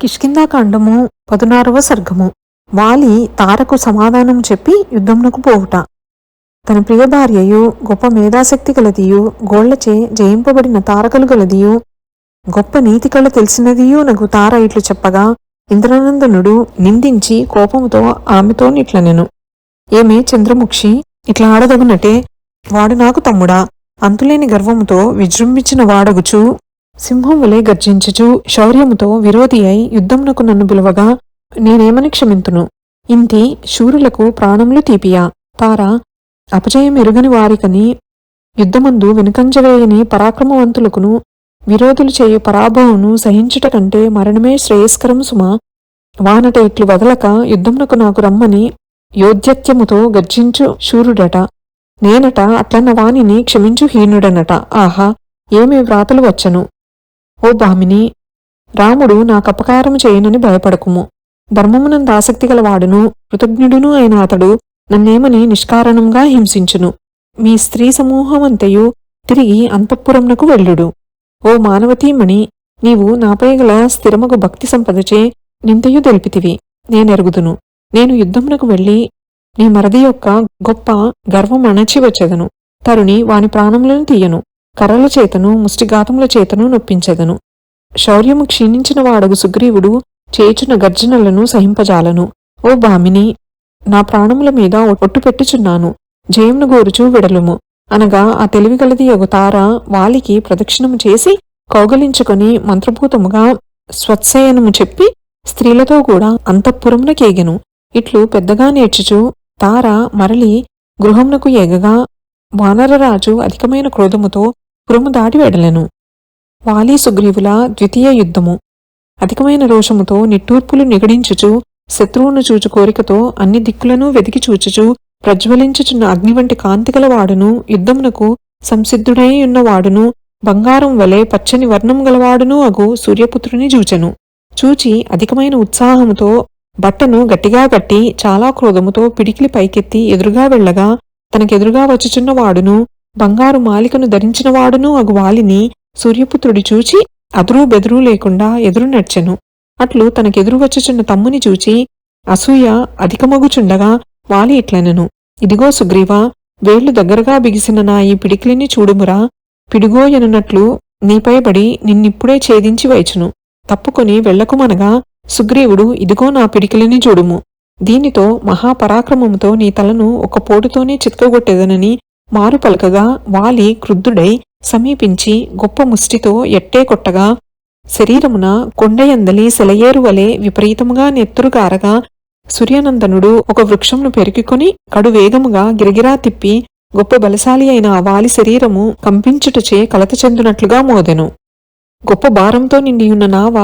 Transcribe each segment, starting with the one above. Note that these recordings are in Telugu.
కిష్కిందాకాండము పదునారవ సర్గము. వాలి తారకు సమాధానం చెప్పి యుద్ధమునకు పోవుట. తన ప్రియ భార్యయు గొప్ప మేధాశక్తి గలదియు గోళ్ళచే జయింపబడిన తారకలు గలదియు గొప్ప నీతి కళ తెలిసినదియు నగు తార ఇట్లు చెప్పగా ఇంద్రనందనుడు నిందించి కోపముతో ఆమెతో నిట్లనెను. ఏమే చంద్రముక్షి ఇట్లా ఆడదగునటే వాడు నాకు తమ్ముడా అంతులేని గర్వముతో విజృంభించిన వాడగుచు సింహం వలె గర్జించుచు శౌర్యముతో విరోధి అయి యుద్ధమునకు నన్ను పిలువగా నేనేమని క్షమింతును? ఇంటి శూరులకు ప్రాణములు తీపియా. తారా అపజయం ఎరుగని వారికని యుద్ధమందు వెనుకంజవేయని పరాక్రమవంతులకును విరోధులు చేయు పరాభవమును సహించుట కంటే మరణమే శ్రేయస్కరం సుమా. వానట ఇట్లు వదలక యుద్ధమునకు నాకు రమ్మని యోధ్యత్యముతో గర్జించు శూరుడట. నేనట అట్లన్న వానిని క్షమించు హీనుడనట. ఆహా ఏమి వ్రాతలు వచ్చను? ఓ భామిని రాముడు నాకపకారము చేయనని భయపడకుము. ధర్మమునంత ఆసక్తి గలవాడును కృతజ్ఞుడును అయిన అతడు నన్నేమని నిష్కారణంగా హింసించును. మీ స్త్రీ సమూహమంతయు తిరిగి అంతఃపురమునకు వెళ్ళుడు. ఓ మానవతీమణి నీవు నాపై గల స్థిరమగు భక్తి సంపదచే నింతయు తెలిపితివి. నేనెరుగుదును. నేను యుద్ధమునకు వెళ్ళి నీ మరది యొక్క గొప్ప గర్వం అణచి వచ్చెదను తరుణి వాని ప్రాణములను తీయను. కర్రల చేతను ముష్టిఘాతముల చేతను నొప్పించెదను. శౌర్యము క్షీణించిన వాడగు సుగ్రీవుడు చేచున గర్జనలను సహింపజాలను. ఓ భామిని నా ప్రాణముల మీద ఒట్టు పెట్టుచున్నాను జయమును గోరుచు విడలుము. అనగా ఆ తెలివిగలది ఒక తార వాలికి ప్రదక్షిణము చేసి కౌగలించుకొని మంత్రభూతముగా స్వత్సయనము చెప్పి స్త్రీలతో కూడా అంతఃపురమున కేగెను. ఇట్లు పెద్దగా నేర్చుచు తార మరలి గృహమునకు ఎగగా వానరరాజు అధికమైన క్రోధముతో పురము దాటి వెడలెను. వాలి సుగ్రీవుల ద్వితీయ యుద్ధము. అధికమైన రోషముతో నిట్టూర్పులు నిగడించుచు శత్రువును చూచు కోరికతో అన్ని దిక్కులను వెదికి చూచుచు ప్రజ్వలించుచున్న అగ్ని వంటి కాంతిగల వాడును యుద్ధమునకు సంసిద్ధుడై ఉన్నవాడును బంగారం వలె పచ్చని వర్ణం గలవాడును అగు సూర్యపుత్రుని చూచెను. చూచి అధికమైన ఉత్సాహముతో బట్టను గట్టిగా కట్టి చాలా క్రోధముతో పిడికిలి పైకెత్తి ఎదురుగా వెళ్ళగా తనకెదురుగా వచ్చుచున్న వాడును బంగారు మాలికను ధరించినవాడును అగు వాలిని సూర్యపుత్రుడి చూచి అదురు బెదురు లేకుండా ఎదురు నడ్చెను. అట్లు తనకెదురు వచ్చుచున్న తమ్ముని చూచి అసూయ అధికమగుచుండగా వాలి ఇట్లనెను. ఇదిగో సుగ్రీవా వేళ్ళు దగ్గరగా బిగిసిన నా ఈ పిడికిలిని చూడుమురా. పిడిగో ఎనున్నట్లు నీపై నిన్నిప్పుడే ఛేదించి వైచును. తప్పుకొని వెళ్ళకుమనగా సుగ్రీవుడు ఇదిగో నా పిడికిలిని చూడుము. దీనితో మహాపరాక్రమముతో నీ తలను ఒక పోటుతోనే చిత్కగొట్టెదనని మారు పలకగా వాలి క్రుద్ధుడై సమీపించి గొప్ప ముష్టితో ఎట్టే కొట్టగా శరీరమున కొండయందలి సెలయేరు వలె విపరీతముగా నెత్తురుగారగా సూర్యానందనుడు ఒక వృక్షమును పెరుకుకొని కడు వేగముగా గిరగిరా తిప్పి గొప్ప బలశాలి అయిన ఆ వాలి శరీరము కంపించుటచే కలత చెందునట్లుగా మోదెను. గొప్ప భారంతో నిండియున్న నావ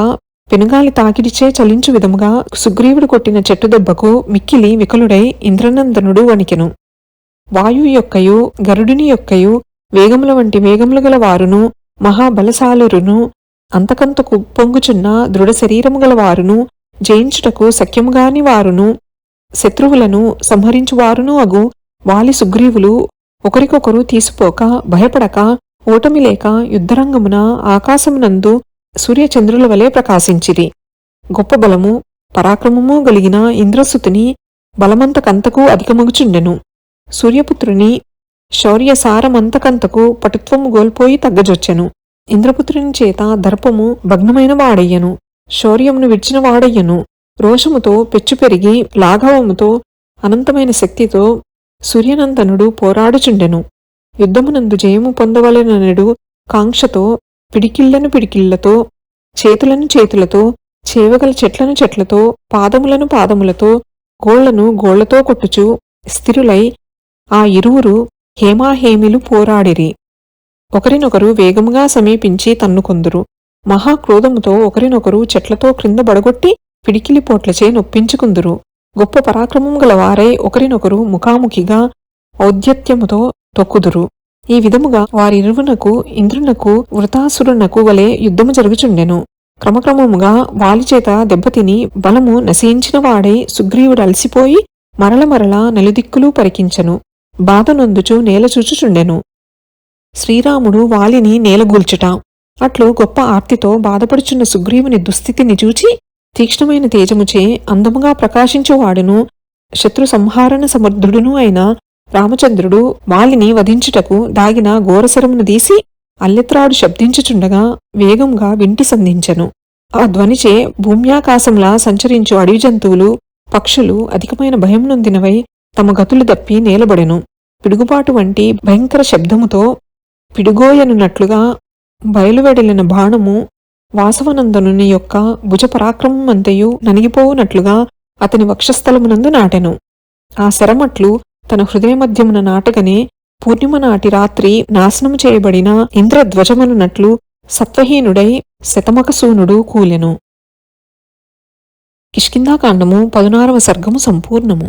పెనుగాలి తాకిడిచే చలించు విధముగా సుగ్రీవుడు కొట్టిన చెట్టు దెబ్బకు మిక్కిలి వికలుడై ఇంద్రనందనుడు వణికెను. వాయువు యొక్కయు గరుడుని యొక్కయు వేగముల వంటి వేగములు గల వారును మహాబలశాలురును అంతకంతకు పొంగుచున్న దృఢ శరీరము గల వారును జయించుటకు సఖ్యముగాని వారును శత్రువులను సంహరించువారును అగు వాలి సుగ్రీవులు ఒకరికొకరు తీసిపోక భయపడక ఓటమి లేక యుద్ధరంగమున ఆకాశమునందు సూర్యచంద్రుల వలె ప్రకాశించిరి. గొప్ప బలము పరాక్రమము గలిగిన ఇంద్రసుతుని బలమంతకంతకు అధికమగుచుండెను. సూర్యపుత్రుని శౌర్య సారమంతకంతకు పటుత్వము గోల్పోయి తగ్గజొచ్చెను. ఇంద్రపుత్రుని చేత దర్పము భగ్నమైన వాడయ్యను. శౌర్యమును విడిచిన వాడయ్యను. రోషముతో పెచ్చు పెరిగి లాఘవముతో అనంతమైన శక్తితో సూర్యనందనుడు పోరాడుచుండెను. యుద్ధమునందు జయము పొందవలెననడు కాంక్షతో పిడికిళ్ళను పిడికిళ్ళతో చేతులను చేతులతో చేవగల చెట్లను చెట్లతో పాదములను పాదములతో గోళ్ళను గోళ్ళతో కొట్టుచు స్థిరులై ఆ ఇరువురు హేమాహేమిలు పోరాడిరి. ఒకరినొకరు వేగముగా సమీపించి తన్నుకొందురు. మహాక్రోధముతో ఒకరినొకరు చెట్లతో క్రింద బడగొట్టి పిడికిలి పోట్లచే నొప్పించుకుందురు. గొప్ప పరాక్రమం గలవారై ఒకరినొకరు ముఖాముఖిగా ఔద్యత్యముతో తొక్కుదురు. ఈ విధముగా వారిరువునకు ఇంద్రునకు వృతాసురునకు వలె యుద్ధము జరుగుచుండెను. క్రమక్రమముగా వాలిచేత దెబ్బతిని బలము నశించినవాడై సుగ్రీవుడు అలసిపోయి మరల మరల నలుదిక్కులు పరికించెను. బాధనొందుచు నేల చూచుచుండెను. శ్రీరాముడు వాలిని నేలగూల్చుట అట్లు గొప్ప ఆర్తితో బాధపడుచున్న సుగ్రీవుని దుస్థితిని చూచి తీక్ష్ణమైన తేజముచే అందముగా ప్రకాశించువాడును. శత్రు సంహారణ సమర్థుడును అయిన రామచంద్రుడు వాలిని వధించుటకు దాగిన ఘోరసరమును తీసి అల్లెత్రాడు శబ్దించుచుండగా వేగంగా వింటి సంధించెను. ఆ ధ్వనిచే భూమ్యాకాశంలా సంచరించు అడవి జంతువులు పక్షులు అధికమైన భయం నొందినవై తమ గతులు దప్పి నేలబడెను. పిడుగుపాటు వంటి భయంకర శబ్దముతో పిడుగోయనున్నట్లుగా బయలువెడలిన బాణము వాసవనందనుని యొక్క భుజపరాక్రమం అంతయు ననిగిపోవునట్లుగా అతని వక్షస్థలమునందు నాటెను. ఆ శరమట్లు తన హృదయమధ్యమున నాటగనే పూర్ణిమ నాటి రాత్రి నాశనము చేయబడిన ఇంద్రధ్వజమనున్నట్లు సత్వహీనుడై శతమకసూనుడు కూలెను. కిష్కిందాకాండము పదునారవ సర్గము సంపూర్ణము.